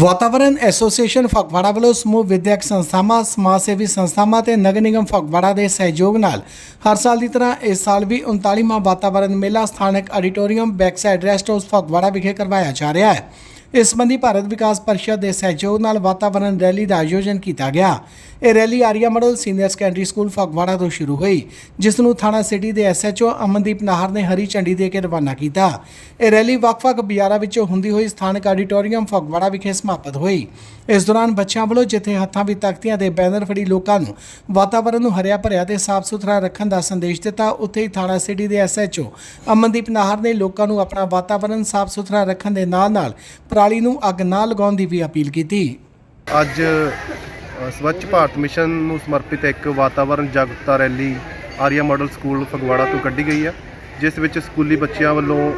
ਵਾਤਾਵਰਣ ਐਸੋਸੀਏਸ਼ਨ ਫਗਵਾੜਾ ਵੱਲੋਂ ਸਮੂਹ ਵਿਦਿਅਕ ਸੰਸਥਾਵਾਂ, ਸਮਾਜ ਸੇਵੀ ਸੰਸਥਾਵਾਂ ਤੇ ਨਗਰ ਨਿਗਮ ਫਗਵਾੜਾ ਦੇ ਸਹਿਯੋਗ ਨਾਲ ਹਰ ਸਾਲ ਦੀ ਤਰ੍ਹਾਂ ਇਸ ਸਾਲ ਵੀ 39ਵਾਂ ਵਾਤਾਵਰਣ ਮੇਲਾ ਸਥਾਨਕ auditorium backside rest house Phagwara ਵਿਖੇ ਕਰਵਾਇਆ ਜਾ ਰਿਹਾ ਹੈ। ਇਸ ਸੰਬੰਧੀ ਭਾਰਤ ਵਿਕਾਸ ਪਰਿਸ਼ਦ ਦੇ ਸਹਿਯੋਗ ਨਾਲ ਵਾਤਾਵਰਣ ਰੈਲੀ ਦਾ ਆਯੋਜਨ ਕੀਤਾ ਗਿਆ। ਇਹ rally Arya model senior secondary school Phagwara ਤੋਂ ਸ਼ੁਰੂ ਹੋਈ, ਜਿਸ ਨੂੰ ਥਾਣਾ ਸਿਟੀ ਦੇ ਐਸਐਚਓ ਅਮਨਦੀਪ ਨਾਹਰ ਨੇ ਹਰੀ ਝੰਡੀ ਦੇ ਕੇ ਰਵਾਨਾ ਕੀਤਾ। ਇਹ ਰੈਲੀ ਵੱਖ-ਵੱਖ ਬਾਜ਼ਾਰਾਂ ਵਿੱਚੋਂ ਹੁੰਦੀ ਹੋਈ ਸਥਾਨਕ ਆਡੀਟੋਰੀਅਮ ਫਗਵਾੜਾ ਵਿਖੇ ਸਮਾਪਤ ਹੋਈ। ਇਸ ਦੌਰਾਨ ਬੱਚਿਆਂ ਵੱਲੋਂ ਜਿੱਥੇ ਹੱਥਾਂ ਵਿੱਚ ਤਖਤੀਆਂ ਦੇ ਬੈਨਰ ਫੜੀ ਲੋਕਾਂ ਨੂੰ ਵਾਤਾਵਰਣ ਨੂੰ ਹਰਿਆ ਭਰਿਆ ਤੇ ਸਾਫ਼ ਸੁਥਰਾ ਰੱਖਣ ਦਾ ਸੰਦੇਸ਼ ਦਿੱਤਾ, ਉੱਥੇ ਹੀ ਥਾਣਾ ਸਿਟੀ ਦੇ ਐਸਐਚਓ ਅਮਨਦੀਪ ਨਾਹਰ ਨੇ ਲੋਕਾਂ ਨੂੰ ਆਪਣਾ ਵਾਤਾਵਰਣ ਸਾਫ਼ ਸੁਥਰਾ ਰੱਖਣ ਦੇ ਨਾਲ-ਨਾਲ ਪਰਾਲੀ ਨੂੰ ਅੱਗ ਨਾ ਲਗਾਉਣ ਦੀ ਵੀ ਅਪੀਲ ਕੀਤੀ। ਅੱਜ ਸਵੱਛ ਭਾਰਤ ਮਿਸ਼ਨ ਨੂੰ ਸਮਰਪਿਤ ਇੱਕ ਵਾਤਾਵਰਣ ਜਾਗਰੂਕਤਾ rally Arya model school Phagwara ਤੋਂ ਕੱਢੀ ਗਈ ਹੈ, ਜਿਸ ਵਿੱਚ ਸਕੂਲੀ ਬੱਚਿਆਂ ਵੱਲੋਂ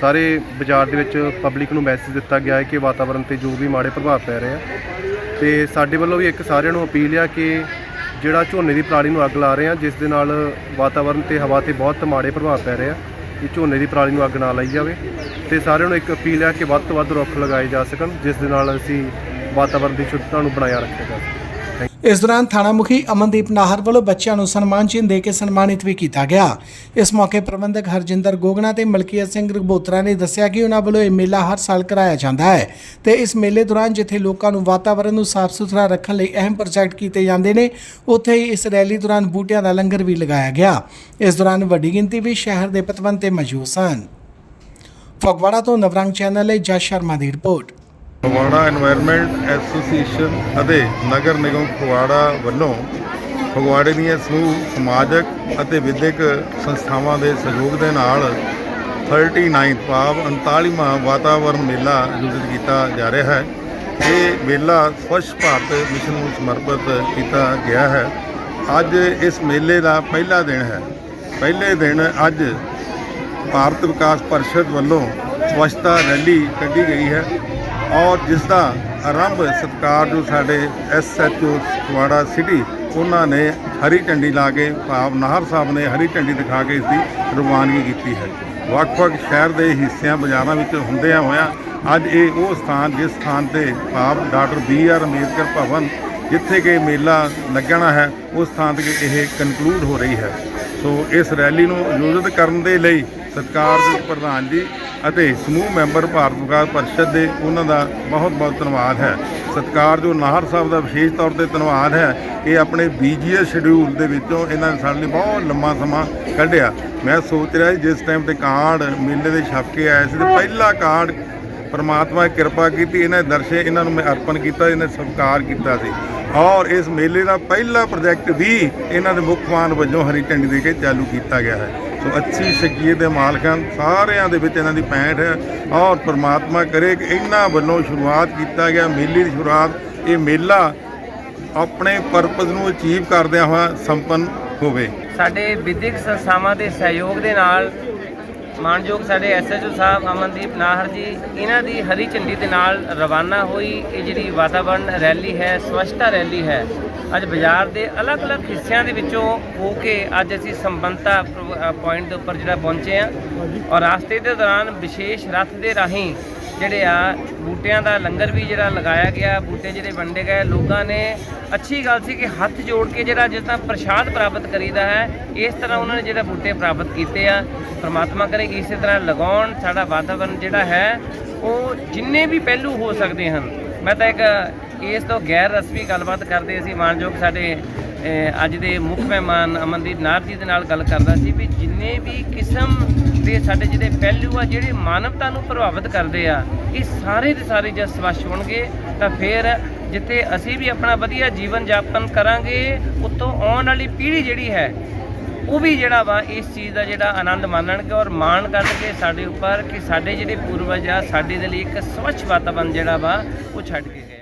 ਸਾਰੇ ਬਾਜ਼ਾਰ ਦੇ ਵਿੱਚ ਪਬਲਿਕ ਨੂੰ ਮੈਸੇਜ ਦਿੱਤਾ ਗਿਆ ਹੈ ਕਿ ਵਾਤਾਵਰਣ ਤੇ ਜੋ ਵੀ ਮਾੜੇ ਪ੍ਰਭਾਵ ਪੈ ਰਹੇ ਆ। ਤੇ ਸਾਡੇ ਵੱਲੋਂ ਵੀ ਇੱਕ ਸਾਰਿਆਂ ਨੂੰ ਅਪੀਲ ਆ ਕਿ ਜਿਹੜਾ ਝੋਨੇ ਦੀ ਪਰਾਲੀ ਨੂੰ ਅੱਗ ਲਾ ਰਹੇ ਆ, ਜਿਸ ਦੇ ਨਾਲ ਵਾਤਾਵਰਣ ਤੇ ਹਵਾ ਤੇ ਬਹੁਤ ਮਾੜੇ ਪ੍ਰਭਾਵ ਪੈ ਰਹੇ ਆ। ਕਿ ਝੋਨੇ ਦੀ ਪਰਾਲੀ ਨੂੰ ਅੱਗ ਨਾ ਲਾਈ ਜਾਵੇ ਤੇ ਸਾਰਿਆਂ ਨੂੰ ਇੱਕ ਅਪੀਲ ਹੈ ਕਿ ਵੱਧ ਤੋਂ ਵੱਧ ਰੁੱਖ ਲਗਾਏ ਜਾ ਸਕਣ, ਜਿਸ ਦੇ ਨਾਲ ਅਸੀਂ ਵਾਤਾਵਰਣ ਦੀ ਸ਼ੁੱਧਤਾ ਨੂੰ ਬਣਾਇਆ ਰੱਖਿਆ ਜਾ ਸਕੇ। ਇਸ ਦੌਰਾਨ ਥਾਣਾ ਮੁਖੀ ਅਮਨਦੀਪ ਨਾਹਰ ਵੱਲੋਂ ਬੱਚਿਆਂ ਨੂੰ ਸਨਮਾਨ ਚਿੰਨ੍ਹ ਦੇ ਕੇ ਸਨਮਾਨਿਤ ਵੀ ਕੀਤਾ ਗਿਆ। ਇਸ ਮੌਕੇ ਪ੍ਰਬੰਧਕ ਹਰਜਿੰਦਰ ਗੋਗਣਾ ਤੇ ਮਲਕੀਅਤ ਸਿੰਘ ਰਘਬੋਤਰਾ ਨੇ ਦੱਸਿਆ ਕਿ ਉਹਨਾਂ ਵੱਲੋਂ ਇਹ ਮੇਲਾ ਹਰ ਸਾਲ ਕਰਾਇਆ ਜਾਂਦਾ ਹੈ ਤੇ ਇਸ ਮੇਲੇ ਦੌਰਾਨ ਜਿੱਥੇ ਲੋਕਾਂ ਨੂੰ ਵਾਤਾਵਰਣ ਨੂੰ ਸਾਫ਼ ਸੁਥਰਾ ਰੱਖਣ ਲਈ ਅਹਿਮ ਪ੍ਰੋਜੈਕਟ ਕੀਤੇ ਜਾਂਦੇ ਨੇ, ਉੱਥੇ ਹੀ ਇਸ ਰੈਲੀ ਦੌਰਾਨ ਬੂਟਿਆਂ ਦਾ ਲੰਗਰ ਵੀ ਲਗਾਇਆ ਗਿਆ। ਇਸ ਦੌਰਾਨ ਵੱਡੀ ਗਿਣਤੀ ਵਿੱਚ ਸ਼ਹਿਰ ਦੇ ਪਤਵੰਤੇ ਤੇ ਮੌਜੂਦ ਸਨ। ਫਗਵਾੜਾ ਤੋਂ ਨਵਰੰਗ ਚੈਨਲ ਲਈ ਜਸ ਸ਼ਰਮਾ ਦੀ ਰਿਪੋਰਟ। ਫਗਵਾੜਾ এনवायरमेंट ਐਸੋਸੀਏਸ਼ਨ ਅਤੇ ਨਗਰ ਨਿਗਮ ਫਗਵਾੜਾ ਵੱਲੋਂ ਫਗਵਾੜੇ ਦੀਆਂ ਸਮੂਹ, ਸਮਾਜਿਕ ਅਤੇ ਵਿਦਿਅਕ ਸੰਸਥਾਵਾਂ ਦੇ ਸਹਿਯੋਗ ਦੇ ਨਾਲ 39 ਭਾਵ 39ਵਾਂ ਵਾਤਾਵਰਣ ਮੇਲਾ ਆਯੋਜਿਤ ਕੀਤਾ ਜਾ ਰਿਹਾ ਹੈ। ਇਹ ਮੇਲਾ ਸਵੱਛ ਭਾਰਤ ਮਿਸ਼ਨ ਨੂੰ ਸਮਰਪਿਤ ਕੀਤਾ ਗਿਆ ਹੈ। ਅੱਜ ਇਸ ਮੇਲੇ ਦਾ ਪਹਿਲਾ ਦਿਨ ਹੈ। ਪਹਿਲੇ ਦਿਨ ਅੱਜ ਭਾਰਤ ਵਿਕਾਸ ਪਰਿਸ਼ਦ ਵੱਲੋਂ ਸਵੱਛਤਾ ਰੈਲੀ ਕੱਢੀ ਗਈ ਹੈ। ਔਰ ਜਿਸ ਦਾ ਆਰੰਭ ਸਤਿਕਾਰ ਜੋ ਸਾਡੇ ਐਸਐਚਓ ਫਗਵਾੜਾ ਸਿਟੀ, ਉਹਨਾਂ ਨੇ ਹਰੀ ਝੰਡੀ ਲਾ ਕੇ, ਭਾਵ ਨਾਹਰ ਸਾਹਿਬ ਨੇ ਹਰੀ ਝੰਡੀ ਦਿਖਾ ਕੇ ਇਸ ਦੀ ਰਵਾਨਗੀ ਕੀਤੀ ਹੈ। ਵੱਖ-ਵੱਖ ਸ਼ਹਿਰ ਦੇ ਹਿੱਸਿਆਂ, ਬਾਜ਼ਾਰਾਂ ਵਿੱਚ ਹੁੰਦਿਆਂ ਹੋਇਆਂ ਅੱਜ ਇਹ ਉਹ ਸਥਾਨ, ਜਿਸ ਸਥਾਨ ਤੇ ਭਾਵ doctor B R Ambedkar Bhawan ਜਿੱਥੇ ਕਿ ਮੇਲਾ ਲੱਗਣਾ ਹੈ, ਉਸ ਸਥਾਨ ਤੇ ਇਹ ਕਨਕਲੂਡ ਹੋ ਰਹੀ ਹੈ। ਸੋ ਇਸ ਰੈਲੀ ਨੂੰ ਆਯੋਜਿਤ ਕਰਨ ਦੇ ਲਈ ਸਤਿਕਾਰਯੋਗ ਪ੍ਰਧਾਨ ਜੀ ਅਤੇ ਸਮੂਹ ਮੈਂਬਰ ਭਾਰਤ ਵਿਕਾਸ ਪਰਿਸ਼ਦ ਦੇ ਉਹਨਾਂ ਦਾ ਬਹੁਤ ਬਹੁਤ ਧੰਨਵਾਦ ਹੈ। ਸਤਿਕਾਰਯੋਗ ਨਾਹਰ ਸਾਹਿਬ ਦਾ ਵਿਸ਼ੇਸ਼ ਤੌਰ ਤੇ ਧੰਨਵਾਦ ਹੈ, ਇਹ ਆਪਣੇ ਬੀਜੀਐਸ ਸ਼ਡਿਊਲ ਦੇ ਵਿੱਚੋਂ ਇਹਨਾਂ ਨੇ ਸਾਡੇ ਲਈ ਬਹੁਤ ਲੰਮਾ ਸਮਾਂ ਕੱਢਿਆ। ਮੈਂ ਸੋਚ ਰਿਹਾ ਸੀ ਜਿਸ ਟਾਈਮ ਤੇ ਕਾਰਡ ਮੇਲੇ ਦੇ ਛਪ ਕੇ ਆਇਆ ਸੀ ਤੇ ਪਹਿਲਾ ਕਾਰਡ ਪਰਮਾਤਮਾ ਨੇ ਕਿਰਪਾ ਕੀਤੀ, ਇਹਨਾਂ ਦੇ ਦਰਸ਼ੇ ਇਹਨਾਂ ਨੂੰ ਮੈਂ ਅਰਪਣ ਕੀਤਾ, ਇਹਨਾਂ ਨੇ ਸਤਿਕਾਰ ਕੀਤਾ ਸੀ। ਔਰ ਇਸ ਮੇਲੇ ਦਾ ਪਹਿਲਾ ਪ੍ਰੋਜੈਕਟ ਵੀ ਇਹਨਾਂ ਦੇ ਮੁੱਖ ਮਾਨ ਵਜੋਂ ਹਰੀ ਝੰਡੀ ਦੇ ਕੇ ਚਾਲੂ ਕੀਤਾ ਗਿਆ ਹੈ। ਸੋ ਅੱਛੀ ਸ਼ਕੀਅਤ ਦੇ ਮਾਲਕ ਹਨ ਸਾਰਿਆਂ ਦੇ ਵਿੱਚ ਇਹਨਾਂ ਦੀ ਪੈਂਠ ਹੈ। ਔਰ ਪਰਮਾਤਮਾ ਕਰੇ ਕਿ ਇਹਨਾਂ ਵੱਲੋਂ ਸ਼ੁਰੂਆਤ ਕੀਤਾ ਗਿਆ, ਮੇਲੇ ਦੀ ਸ਼ੁਰੂਆਤ। ਇਹ ਮੇਲਾ ਆਪਣੇ ਪਰਪਸ ਨੂੰ ਅਚੀਵ ਕਰਦਿਆਂ ਹੋਇਆ ਸੰਪੰਨ ਹੋਵੇ। ਸਾਡੇ ਵਿਦਿਅਕ ਸੰਸਥਾਵਾਂ ਦੇ ਸਹਿਯੋਗ ਦੇ ਨਾਲ ਮਾਨਯੋਗ ਸਾਡੇ ਐਸਐਚਓ ਸਾਹਿਬ ਅਮਨਦੀਪ ਨਾਹਰ ਜੀ, ਇਹਨਾਂ ਦੀ ਹਰੀ ਝੰਡੀ ਦੇ ਨਾਲ ਰਵਾਨਾ ਹੋਈ ਇਹ ਜਿਹੜੀ ਵਾਤਾਵਰਣ ਰੈਲੀ ਹੈ, ਸਵੱਛਤਾ ਰੈਲੀ ਹੈ, ਅੱਜ ਬਾਜ਼ਾਰ ਦੇ ਅਲੱਗ-ਅਲੱਗ ਹਿੱਸਿਆਂ ਦੇ ਵਿੱਚੋਂ ਹੋ ਕੇ ਅੱਜ ਅਸੀਂ ਸੰਬੰਧਤਾ ਪੁਆਇੰਟ ਦੇ ਉੱਪਰ ਜਿਹੜਾ ਪਹੁੰਚੇ ਆ ਔਰ ਰਾਸਤੇ ਦੇ ਦੌਰਾਨ ਵਿਸ਼ੇਸ਼ ਰੱਥ ਦੇ ਰਾਹੀਂ ਜਿਹੜੇ ਆ, ਬੂਟਿਆਂ ਦਾ ਲੰਗਰ ਵੀ ਜਿਹੜਾ ਲਗਾਇਆ ਗਿਆ, ਬੂਟੇ ਜਿਹੜੇ ਵੰਡੇ ਗਏ, ਲੋਕਾਂ ਨੇ ਅੱਛੀ ਗੱਲ ਸੀ ਕਿ ਹੱਥ ਜੋੜ ਕੇ ਜਿਹੜਾ ਜਿਸ ਤਰ੍ਹਾਂ ਪ੍ਰਸ਼ਾਦ ਪ੍ਰਾਪਤ ਕਰੀਦਾ ਹੈ, ਇਸ ਤਰ੍ਹਾਂ ਉਹਨਾਂ ਨੇ ਜਿਹੜਾ ਬੂਟੇ ਪ੍ਰਾਪਤ ਕੀਤੇ ਆ। ਪ੍ਰਮਾਤਮਾ ਕਰੇ ਕਿ ਇਸੇ ਤਰ੍ਹਾਂ ਲਗਾਉਣ, ਸਾਡਾ ਵਾਤਾਵਰਣ ਜਿਹੜਾ ਹੈ, ਉਹ ਜਿੰਨੇ ਵੀ ਪਹਿਲੂ ਹੋ ਸਕਦੇ ਹਨ। ਮੈਂ ਤਾਂ ਇੱਕ ਇਸ ਤੋਂ ਗੈਰ ਰਸਮੀ ਗੱਲਬਾਤ ਕਰਦੇ ਸੀ ਮਾਨਯੋਗ ਸਾਡੇ ਅੱਜ ਦੇ ਮੁੱਖ ਮਹਿਮਾਨ ਅਮਨਦੀਪ ਨਾਰ ਜੀ ਦੇ ਨਾਲ ਗੱਲ ਕਰਦਾ ਸੀ ਵੀ ਜਿੰਨੇ ਵੀ ਕਿਸਮ ਦੇ ਸਾਡੇ ਜਿਹੜੇ ਪਹਿਲੂ ਆ, ਜਿਹੜੇ ਮਾਨਵਤਾ ਨੂੰ ਪ੍ਰਭਾਵਿਤ ਕਰਦੇ ਆ, ਇਹ ਸਾਰੇ ਦੇ ਸਾਰੇ ਜਦ ਸਵੱਛ ਹੋਣਗੇ, ਤਾਂ ਫਿਰ ਜਿੱਥੇ ਅਸੀਂ ਵੀ ਆਪਣਾ ਵਧੀਆ ਜੀਵਨ ਯਾਪਨ ਕਰਾਂਗੇ, ਉਤੋਂ ਆਉਣ ਵਾਲੀ ਪੀੜ੍ਹੀ ਜਿਹੜੀ ਹੈ, ਉਹ ਵੀ ਜਿਹੜਾ ਵਾ, ਇਸ ਚੀਜ਼ ਦਾ ਜਿਹੜਾ ਆਨੰਦ ਮਾਣਨਗੇ ਔਰ ਮਾਣ ਕਰਨਗੇ ਸਾਡੇ ਉੱਪਰ ਕਿ ਸਾਡੇ ਜਿਹੜੇ ਪੂਰਵਜ ਆ, ਸਾਡੇ ਦੇ ਲਈ ਇੱਕ ਸਵੱਛ ਵਾਤਾਵਰਣ ਜਿਹੜਾ ਵਾ, ਉਹ ਛੱਡ ਕੇ ਗਏ।